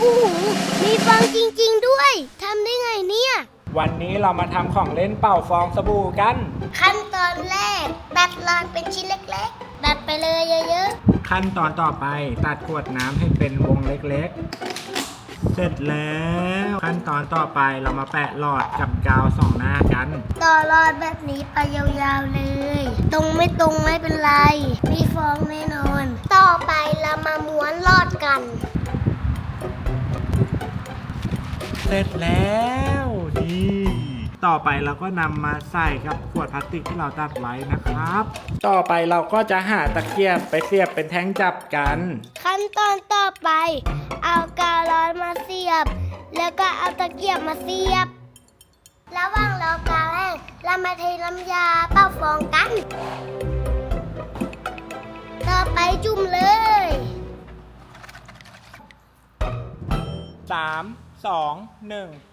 โอ้โหมีฟองจริง ๆ ด้วยทำได้ไงเนี่ย วันนี้เรามาทำของเล่นเป่าฟองสบู่กัน ขั้นตอนแรกดัดหลอดเป็นชิ้นเล็กๆดัดไปเลยเยอะขั้นตอนต่อไปตัดขวดน้ำให้เป็นวงเล็กๆ เสร็จแล้ว ขั้นตอนต่อไปเรามาแปะหลอดกับกาวสองหน้ากัน ๆ ต่อหลอดแบบนี้ไปยาวๆเลย ตรงไม่ตรงไม่เป็นไร มีฟองแน่นอน ต่อไปเรามาม้วนหลอดกัน เสร็จแล้วดีต่อไปเราก็นำมาใส่กับขวดพลาสติกที่เราตัดไว้นะครับ ต่อไปเราก็จะหาตะเกียบไปเสียบเป็นแท่งจับกัน ขั้นตอนต่อไป เอากาวร้อนมาเสียบ แล้วก็เอาตะเกียบมาเสียบ ระหว่างรอกาวแห้งเรามาเทน้ำยาเป่าฟองกัน ต่อไปจุ่มเลย 3 2 1